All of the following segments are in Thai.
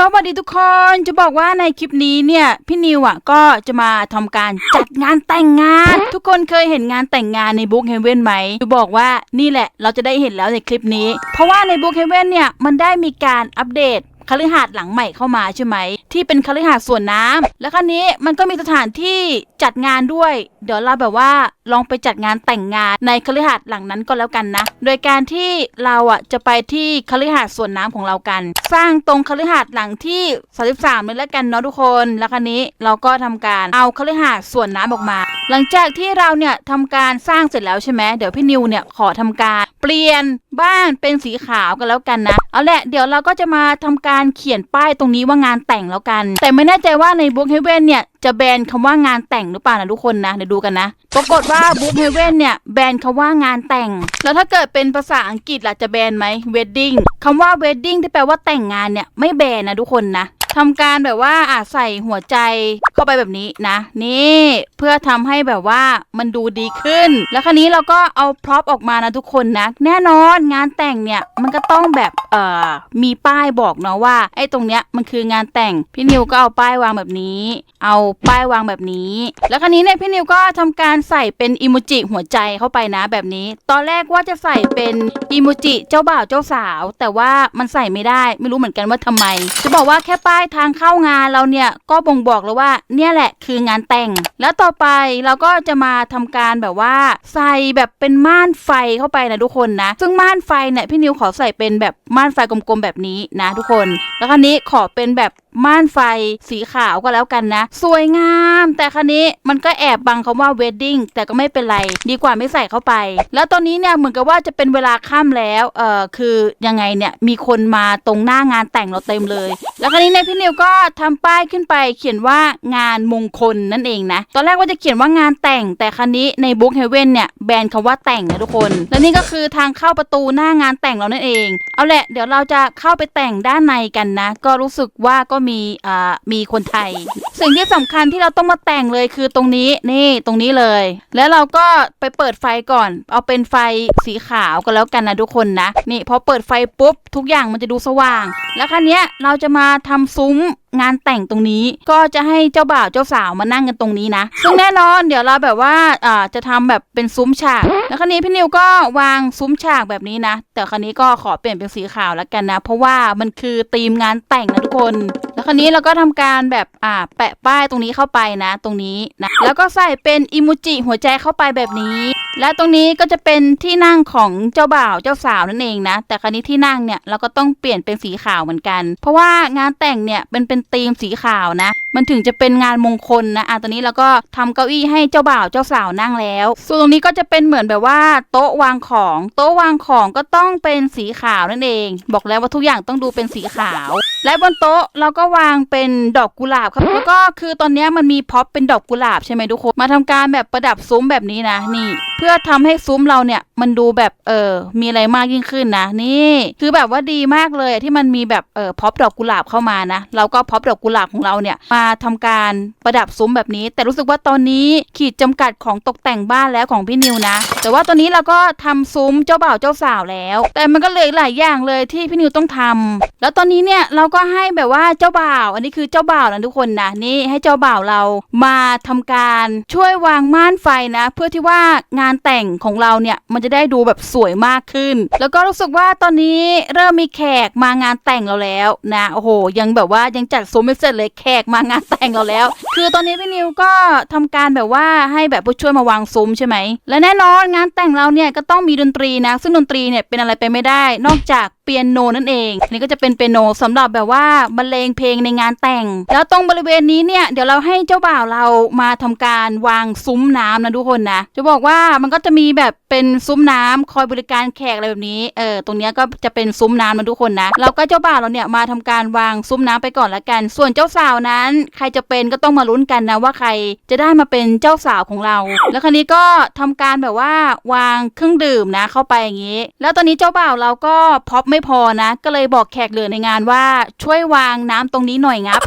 สวัสดีทุกคนจะบอกว่าในคลิปนี้เนี่ยพี่นิวอะก็จะมาทำการจัดงานแต่งงาน ทุกคนเคยเห็นงานแต่งงานในบุ๊กเฮเว่นไหมจะบอกว่านี่แหละเราจะได้เห็นแล้วในคลิปนี้ เพราะว่าในบุ๊กเฮเว่นเนี่ยมันได้มีการอัปเดต คฤหาสน์หลังใหม่เข้ามาใช่ไหมที่เป็นคฤหาสน์ส่วนน้ำแล้วครั้นี้มันก็มีสถานที่จัดงานด้วย เดี๋ยวเราแบบว่าลองไปจัดงานแต่งงานในคฤหาสน์หลังนั้นก็แล้วกันนะ โดยการที่เราอะจะไปที่คฤหาสน์ส่วนน้ำของเรากัน สร้างตรงคฤหาสน์หลังที่ 33เลยแล้วกันเนาะทุกคน แล้วครั้นี้เราก็ทำการเอาคฤหาสน์ส่วนน้ำออกมา หลังจากที่เราเนี่ยทำการสร้างเสร็จแล้วใช่ไหมเดี๋ยวพี่นิวเนี่ยขอทำการเปลี่ยนบ้านเป็นสีขาวกันแล้วกันนะ เอาแหละเดี๋ยวเราก็จะมาทำการเขียนป้ายตรงนี้ว่างานแต่งแล้วกัน แต่ไม่แน่ใจว่าในบุ๊กเฮเว่นเนี่ยจะแบนคำว่างานแต่งหรือเปล่านะทุกคนนะเดี๋ยวดูกันนะ ปรากฏว่าบุ๊กเฮเว่นเนี่ยแบนคำว่างานแต่ง แล้วถ้าเกิดเป็นภาษาอังกฤษล่ะจะแบนไหม wedding คำว่า wedding ที่แปลว่าแต่งงานเนี่ยไม่แบนนะทุกคนนะทำการแบบว่าอะใส่หัวใจ เข้าไปแบบนี้นะ นี่เพื่อทำให้แบบว่ามันดูดีขึ้น แล้วคราวนี้เราก็เอาพร็อพออกมานะทุกคนนะ แน่นอนงานแต่งเนี่ยมันก็ต้องแบบเอ่อมีป้ายบอกเนาะว่าไอ้ตรงเนี้ยมันคืองานแต่งพี่นิวก็เอาป้ายวางแบบนี้ เอาป้ายวางแบบนี้ แล้วคราวนี้เนี่ยพี่นิวก็ทำการใส่เป็นอิโมจิหัวใจเข้าไปนะแบบนี้ ตอนแรกว่าจะใส่เป็นอิโมจิเจ้าบ่าวเจ้าสาว แต่ว่ามันใส่ไม่ได้ไม่รู้เหมือนกันว่าทำไม จะบอกว่าแค่ป้ายทางเข้างานเราเนี่ยก็บ่งบอกแล้วว่าเนี่ยแหละคืองานแต่ง แล้วต่อไปเราก็จะมาทำการแบบว่า ใส่แบบเป็นม่านไฟเข้าไปนะทุกคนนะ ซึ่งม่านไฟเนี่ยพี่นิวขอใส่เป็นแบบม่านไฟกลมๆแบบนี้นะทุกคน แล้วคราวนี้ขอเป็นแบบม่านไฟสีขาวก็แล้วกันนะ สวยงาม แต่คราวนี้มันก็แอบบังคำว่า wedding แต่ก็ไม่เป็นไร ดีกว่าไม่ใส่เข้าไป แล้วตอนนี้เนี่ยเหมือนกับว่าจะเป็นเวลาค่ำแล้วเอ่อคือยังไงเนี่ยมีคนมาตรงหน้างานแต่งเราเต็มเลย แล้วคราวนี้เนี่ยพี่นิวก็ทำป้ายขึ้นไปเขียนว่างานมงคลนั่นเองนะ ตอนแรกว่าจะเขียนว่างานแต่งแต่คราวนี้ในบุ๊กเฮเว่นเนี่ยแบนคำว่าแต่งนะทุกคน และนี่ก็คือทางเข้าประตูหน้างานแต่งเรานั่นเอง เอาแหละเดี๋ยวเราจะเข้าไปแต่งด้านในกันนะ ก็รู้สึกว่าก็มีอ่ามีคนไทย สิ่งที่สำคัญที่เราต้องมาแต่งเลยคือตรงนี้นี่ตรงนี้เลย แล้วเราก็ไปเปิดไฟก่อน เอาเป็นไฟสีขาวก็แล้วกันนะทุกคนนะนี่พอเปิดไฟปุ๊บทุกอย่างมันจะดูสว่าง แล้วครั้นี้เราจะมาทำซุ้มงานแต่งตรงนี้ก็จะให้เจ้าบ่าวเจ้าสาวมานั่งกันตรงนี้นะ ซึ่งแน่นอนเดี๋ยวเราแบบว่าอ่าจะทำแบบเป็นซุ้มฉาก แล้วครั้นี้พี่นิวก็วางซุ้มฉากแบบนี้นะ แต่ครั้นี้ก็ขอเปลี่ยนเป็นสีขาวแล้วกันนะ เพราะว่ามันคือธีมงานแต่งนะทุกคน แล้วคราวนี้เราก็ทำการแบบอ่าแปะป้ายตรงนี้เข้าไปนะ ตรงนี้นะ แล้วก็ใส่เป็นอิมูจิหัวใจเข้าไปแบบนี้ และตรงนี้ก็จะเป็นที่นั่งของเจ้าบ่าวเจ้าสาวนั่นเองนะ แต่คราวนี้ที่นั่งเนี่ยเราก็ต้องเปลี่ยนเป็นสีขาวเหมือนกัน เพราะว่างานแต่งเนี่ยเป็นเป็นธีมสีขาวนะ มันถึงจะเป็นงานมงคลนะอะตอนนี้เราก็ทำเก้าอี้ให้เจ้าบ่าวเจ้าสาวนั่งแล้ว ส่วนตรงนี้ก็จะเป็นเหมือนแบบว่าโต๊ะวางของ โต๊ะวางของก็ต้องเป็นสีขาวนั่นเอง บอกแล้วว่าทุกอย่างต้องดูเป็นสีขาว และบนโต๊ะเราก็วางเป็นดอกกุหลาบครับแล้วก็คือตอนนี้มันมีพ็อปเป็นดอกกุหลาบใช่ไหมทุกคนมาทำการแบบประดับซุ้มแบบนี้นะนี่ เพื่อทำให้ซุ้มเราเนี่ยมันดูแบบเออมีอะไรมากยิ่งขึ้นนะ นี่ คือแบบว่าดีมากเลยที่มันมีแบบเออพ็อปดอกกุหลาบเข้ามานะเราก็พ็อปดอกกุหลาบของเราเนี่ยมาทำการประดับซุ้มแบบนี้ แต่รู้สึกว่าตอนนี้ขีดจำกัดของตกแต่งบ้านแล้วของพี่นิวนะ แต่ว่าตอนนี้เราก็ทำซุ้มเจ้าบ่าวเจ้าสาวแล้ว แต่มันก็เลืออกหลายอย่างเลยที่พี่นิวต้องทำแล้วตอนนี้เนี่ยเราก็ให้แบบว่าเจ้าบ่าว อันนี้คือเจ้าบ่าวนะทุกคนนะนี่ให้เจ้าบ่าวเรามาทำการช่วยวางม่านไฟนะ เพื่อที่ว่างานแต่งของเราเนี่ยมันจะได้ดูแบบสวยมากขึ้น แล้วก็รู้สึกว่าตอนนี้เริ่มมีแขกมางานแต่งเราแล้วนะโอ้โห ยังแบบว่ายังจัดซุ้มไม่เสร็จเลยแขกมางานแต่งเราแล้ว คือตอนนี้พี่นิวก็ทำการแบบว่าให้แบบผู้ช่วยมาวางซุ้มใช่ไหมและแน่นอนงานแต่งเราเนี่ยก็ต้องมีดนตรีนะ ซึ่งดนตรีเนี่ยเป็นอะไรไปไม่ได้ นอกจาก ปียโนนั่นเองอันนี่ก็จะเป็นเปียโนสำหรับแบบว่าบรรเลงเพลงในงานแต่ง แล้วตรงบริเวณนี้เนี่ยเดี๋ยวเราให้เจ้าบ่าวเรามาทำการวางซุ้มน้ำนะทุกคนนะจะบอกว่ามันก็จะมีแบบเป็นซุ้มน้ำคอยบริการแขกอะไรแบบนี้เออตรงนี้ก็จะเป็นซุ้มน้ำนะทุกคนนะแล้วก็เจ้าบ่าวเราเนี่ยมาทำการวางซุ้มน้ำไปก่อนละกัน ส่วนเจ้าสาวนั้น ใครจะเป็นก็ต้องมาลุ้นกันนะว่าใครจะได้มาเป็นเจ้าสาวของเรา แล้วคราวนี้ก็ทำการแบบว่าวางเครื่องดื่มนะเข้าไปอย่างนี้ แล้วตอนนี้เจ้าบ่าวเราก็พ็อปไม่ไม่พอนะ ก็เลยบอกแขกเหลือในงานว่าช่วยวางน้ำตรงนี้หน่อยงับ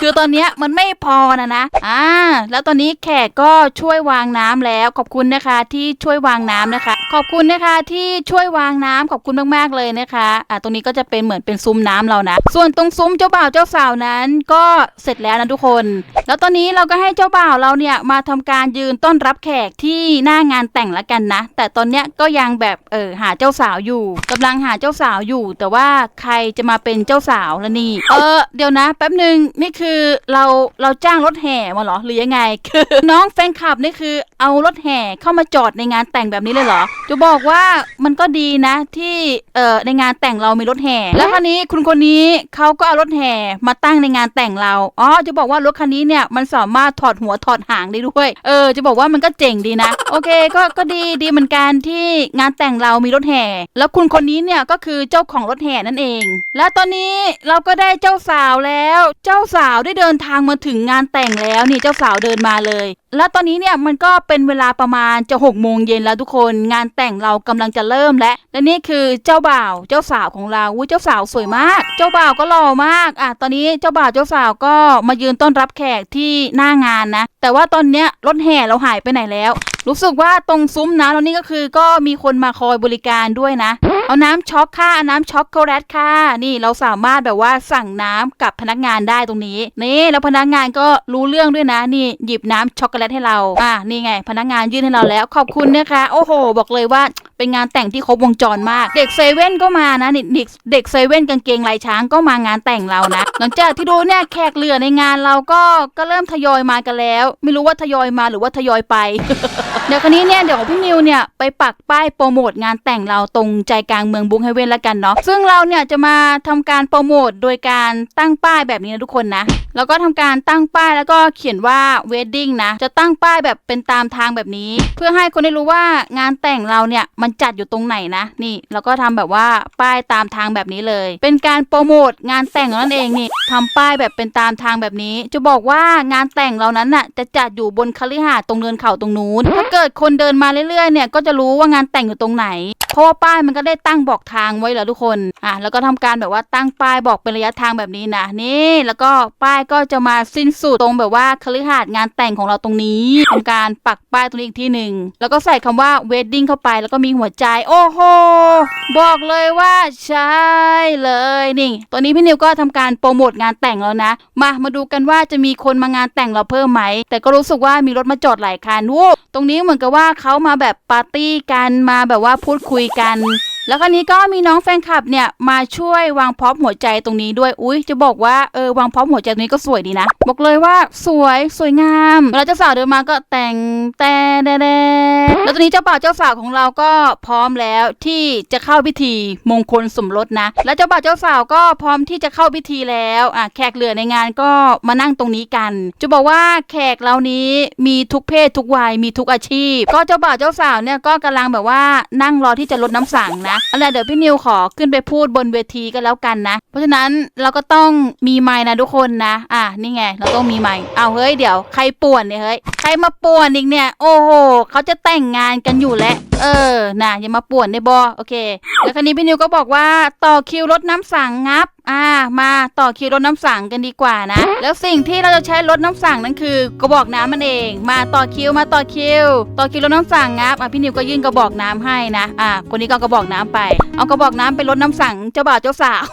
คือตอนเนี้ยมันไม่พอนะนะอ่าแล้วตอนนี้แขกก็ช่วยวางน้ำแล้วขอบคุณนะคะที่ช่วยวางน้ำนะคะ ขอบคุณนะคะที่ช่วยวางน้ำขอบคุณมากๆเลยนะคะอ่าตรงนี้ก็จะเป็นเหมือนเป็นซุ้มน้ำเรานะ ส่วนตรงซุ้มเจ้าบ่าวเจ้าสาวนั้นก็เสร็จแล้วนะทุกคน แล้วตอนนี้เราก็ให้เจ้าบ่าวเราเนี่ยมาทำการยืนต้อนรับแขกที่หน้างานแต่งละกันนะ แต่ตอนเนี้ยก็ยังแบบเออหาเจ้าสาวอยู่กำลังหาเจ้าจ้าสาวอยู่ แต่ว่าใครจะมาเป็นเจ้าสาวละนี่ เออเดี๋ยวนะ แป๊บหนึ่งนี่คือเราเราจ้างรถแห่มาเหรอหรือยังไงคือน้องแฟนคลับนี่คือเอารถแห่เข้ามาจอดในงานแต่งแบบนี้เลยเหรอจะบอกว่ามันก็ดีนะที่เอ่อในงานแต่งเรามีรถแห่ แล้วคราวนี้คุณคนนี้เขาก็เอารถแห่มาตั้งในงานแต่งเราอ๋อจะบอกว่ารถคันนี้เนี่ยมันสามารถถอดหัวถอดหางได้ด้วยเออจะบอกว่ามันก็เจ๋งดีนะ โอเคก็ก็ดีดีเหมือนกันที่งานแต่งเรามีรถแห่ แล้วคุณคนนี้เนี่ยก็คือเจ้าของรถแห่นั่นเอง และตอนนี้เราก็ได้เจ้าสาวแล้ว เจ้าสาวได้เดินทางมาถึงงานแต่งแล้วนี่เจ้าสาวเดินมาเลย แล้วตอนนี้เนี่ยมันก็เป็นเวลาประมาณจะหกโมงเย็นแล้วทุกคน งานแต่งเรากำลังจะเริ่มแล้วและนี่คือเจ้าบ่าวเจ้าสาวของเราอุ้ยเจ้าสาวสวยมาก เจ้าบ่าวก็หล่อมากอะตอนนี้เจ้าบ่าวเจ้าสาวก็มายืนต้อนรับแขกที่หน้างานนะ แต่ว่าตอนเนี้ยรถแห่เราหายไปไหนแล้ว รู้สึกว่าตรงซุ้มน้ำเรานี่ก็คือก็มีคนมาคอยบริการด้วยนะ เอาน้ำช็อกค่ะเอาน้ำช็อกโกแลตค่ะ นี่เราสามารถแบบว่าสั่งน้ำกับพนักงานได้ตรงนี้ นี่แล้วพนักงานก็รู้เรื่องด้วยนะ นี่หยิบน้ำช็อกโกแลตให้เรา อะนี่ไง พนักงานยื่นให้เราแล้ว ขอบคุณนะคะ โอ้โห บอกเลยว่า เป็นงานแต่งที่ครบวงจรมาก เด็กเซเว่นก็มานะนี่เด็กเด็กเซเว่นกางเกงลายช้างก็มางานแต่งเรานะ หลังจากที่ดูเนี่ยแขกเหลือในงานเราก็ก็เริ่มทยอยมากันแล้ว ไม่รู้ว่าทยอยมาหรือว่าทยอยไป เดี๋ยวคันนี้เนี่ยเดี๋ยวพี่นิวเนี่ยไปปักป้ายโปรโมทงานแต่งเราตรงใจกลางเมืองบุงไฮเวนล้วกันเนาะซึ่งเราเนี่ยจะมาทำการโปรโมทโดยการตั้งป้ายแบบนี้นะทุกคนนะแล้วก็ทำการตั้งป้ายแล้วก็เขียนว่า wedding นะ จะตั้งป้ายแบบเป็นตามทางแบบนี้ เพื่อให้คนได้รู้ว่างานแต่งเราเนี่ยมันจัดอยู่ตรงไหนนะ นี่แล้วก็ทำแบบว่าป้ายตามทางแบบนี้เลย เป็นการโปรโมทงานแต่งนั่นเองนี่ทำป้ายแบบเป็นตามทางแบบนี้ จะบอกว่างานแต่งเรานั้นน่ะจะจัดอยู่บนคฤหาสน์ตรงเนินเขาตรงนู้นถ้าเกิดคนเดินมาเรื่อยๆเนี่ยก็จะรู้ว่างานแต่งอยู่ตรงไหน ราะว่าป้ายมันก็ได้ตั้งบอกทางไว้แล้วทุกคนอะแล้วก็ทำการแบบว่าตั้งป้ายบอกเป็นระยะทางแบบนี้นะนี่แล้วก็ป้ายก็จะมาสิ้นสุดตรงแบบว่าคฤหาสน์งานแต่งของเราตรงนี้ทำการปักป้ายตรงนี้อีกที่หนึ่งแล้วก็ใส่คำว่า wedding เข้าไปแล้วก็มีหัวใจ โอ้โหบอกเลยว่าใช่เลยนี่ตอนนี้พี่นิวก็ทำการโปรโมทงานแต่งแล้วนะ มามาดูกันว่าจะมีคนมางานแต่งเราเพิ่มไหม แต่ก็รู้สึกว่ามีรถมาจอดหลายคันวู้ตรงนี้เหมือนกับว่าเขามาแบบปาร์ตี้กันมาแบบว่าพูดคุยกัน แล้วคราวนี้ก็มีน้องแฟนคลับเนี่ยมาช่วยวางพร็อพหัวใจตรงนี้ด้วย อุ้ยจะบอกว่าเออวางพร็อพหัวใจตรงนี้ก็สวยดีนะ บอกเลยว่าสวยสวยงามเวลาเจ้าสาวเดินมาก็แต่งแต่แดแล้วตอนนี้เจ้าบ่าวเจ้าสาวของเราก็พร้อมแล้วที่จะเข้าพิธีมงคลสมรสนะ แล้วเจ้าบ่าวเจ้าสาวก็พร้อมที่จะเข้าพิธีแล้วอะแขกเหลือในงานก็มานั่งตรงนี้กัน จะบอกว่าแขกเรานี้มีทุกเพศทุกวัยมีทุกอาชีพ ก็เจ้าบ่าวเจ้าสาวเนี่ยก็กำลังแบบว่านั่งรอที่จะลดน้ำสังนะอาละไรเดี๋ยวพี่นิวขอขึ้นไปพูดบนเวทีกันแล้วกันนะ เพราะฉะนั้นเราก็ต้องมีไม้นะทุกคนนะ อะนี่ไง เราต้องมีไม้เอาเฮ้ยเดี๋ยวใครป่วนเนี่ยเฮ้ยใครมาป่วนอีกเนี่ย โอ้โหเขาจะแต่งงานกันอยู่แล้วเออนะอย่ามาป่วนได้บอโอเค แล้วคราวนี้พี่นิวก็บอกว่าต่อคิวรถน้ำสังงับ อ่ามาต่อคิวรถน้ำสังกันดีกว่านะ แล้วสิ่งที่เราจะใช้รถน้ำสังนั่นคือกระบอกน้ำมันเอง มาต่อคิวมาต่อคิว ต่อคิวรถน้ำสังงับอะพี่นิวก็ยื่นกระบอกน้ำให้นะอ่าคนนี้ก็กระบอกน้ำไป เอากระบอกน้ำไปรถน้ำสังเจ้าบ่าวเจ้าสาว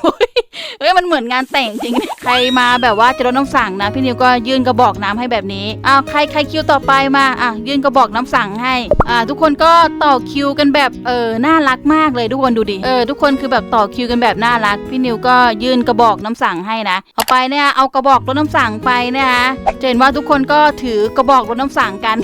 เฮ้ยมันเหมือนงานแต่งจริง ใครมาแบบว่าจะรดน้ำสั่งนะ พี่นิวก็ยื่นกระบอกน้ำให้แบบนี้อ้าวใครใครคิวต่อไปมาอะยื่นกระบอกน้ำสั่งให้อ่าทุกคนก็ต่อคิวกันแบบเออน่ารักมากเลยทุกคนดูดิเออทุกคนคือแบบต่อคิวกันแบบน่ารัก พี่นิวก็ยื่นกระบอกน้ำสั่งให้นะเอาไปเนี่ยเอากระบอกรถน้ำสั่งไปเนี่ยนะจะเห็นว่าทุกคนก็ถือกระบอกรถน้ำสั่งกัน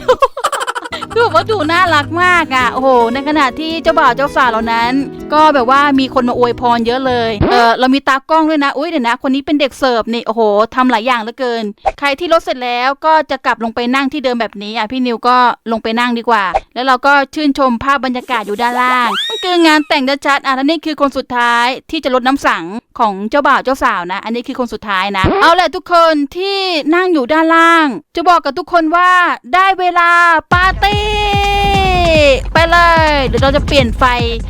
คือแบบว่าดูน่ารักมากอะโอ้โหในขณะที่เจ้าบ่าวเจ้าสาวเหล่านั้น ก็แบบว่ามีคนมาอวยพรเยอะเลยเออเรามีตากล้องด้วยนะอุ้ยเดี๋ยวนะ คนนี้เป็นเด็กเสิร์ฟนี่โอ้โหทำหลายอย่างเหลือเกิน ใครที่รถเสร็จแล้วก็จะกลับลงไปนั่งที่เดิมแบบนี้อะพี่นิวก็ลงไปนั่งดีกว่า แล้วเราก็ชื่นชมภาพบรรยากาศอยู่ด้านล่างมันคืองานแต่งชัดๆอะแล้วนี่คือคนสุดท้ายที่จะลดน้ำสังของเจ้าบ่าวเจ้าสาวนะ อันนี้คือคนสุดท้ายนะ เอาแหละทุกคนที่นั่งอยู่ด้านล่าง จะบอกกับทุกคนว่าได้เวลาปาร์ตี้ไปเลย เดี๋ยวเราจะเปลี่ยนไฟ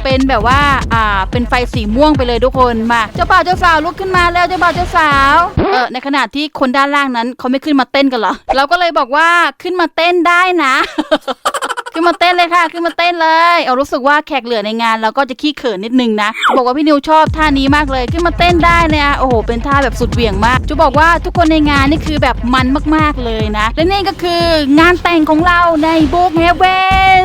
เป็นแบบว่าอ่าเป็นไฟสีม่วงไปเลยทุกคนมาเจ้าบ่าวเจ้าสาวลุกขึ้นมาแล้วเจ้าบ่าวเจ้าสาวเออในขณะที่คนด้านล่างนั้นเขาไม่ขึ้นมาเต้นกันเหรอเราก็เลยบอกว่าขึ้นมาเต้นได้นะ ขึ้นมาเต้นเลยค่ะ ขึ้นมาเต้นเลย เอารู้สึกว่าแขกเหลือในงานเราก็จะขี้เขินนิดนึงนะ บอกว่าพี่นิวชอบท่านี้มากเลย ขึ้นมาเต้นได้เลยอะโอ้โห เป็นท่าแบบสุดเหวี่ยงมาก จะบอกว่าทุกคนในงานนี่คือแบบมันมากๆเลยนะ และนี่ก็คืองานแต่งของเราในโบกเฮเวน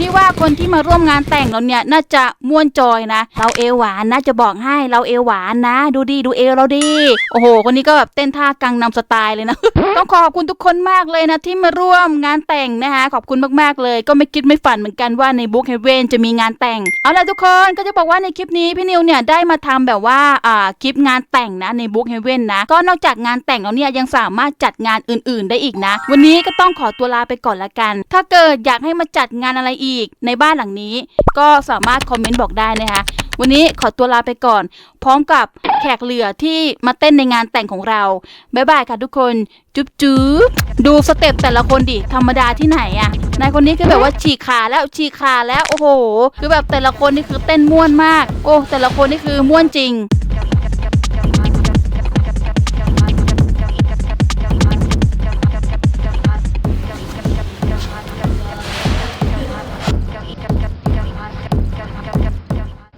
นี่ว่าคนที่มาร่วมงานแต่งเราเนี่ยน่าจะม่วนจอยนะ เราเอวหวานนะจะบอกให้เราเอวหวานนะ ดูดีดูเอวเราดีโอ้โห คนนี้ก็แบบเต้นท่ากังนำสไตล์เลยนะ ต้องขอขอบคุณทุกคนมากเลยนะที่มาร่วมงานแต่งนะคะขอบคุณมากๆเลย ก็ไม่คิดไม่ฝันเหมือนกันว่าในบุ๊กเฮเวนจะมีงานแต่ง เอาล่ะทุกคนก็จะบอกว่าในคลิปนี้พี่นิวเนี่ยได้มาทำแบบว่าอ่าคลิปงานแต่งนะในบุ๊กเฮเวนนะก็นอกจากงานแต่งแล้วเนี่ยยังสามารถจัดงานอื่น ๆ ได้อีกนะ วันนี้ก็ต้องขอตัวลาไปก่อนละกัน ถ้าเกิดอยากให้มาจัดงานอะไรอีกในบ้านหลังนี้ ก็สามารถคอมเมนต์บอกได้นะคะวันนี้ขอตัวลาไปก่อน พร้อมกับแขกเหลือที่มาเต้นในงานแต่งของเรา บ๊ายบายค่ะทุกคน จุ๊บจุ๊บดูสเต็ปแต่ละคนดิ ธรรมดาที่ไหนอะ นายคนนี้คือแบบว่าฉีกขาแล้วฉีกขาแล้วโอ้โห คือแบบแต่ละคนนี่คือเต้นม่วนมาก โอ้แต่ละคนนี่คือม่วนจริง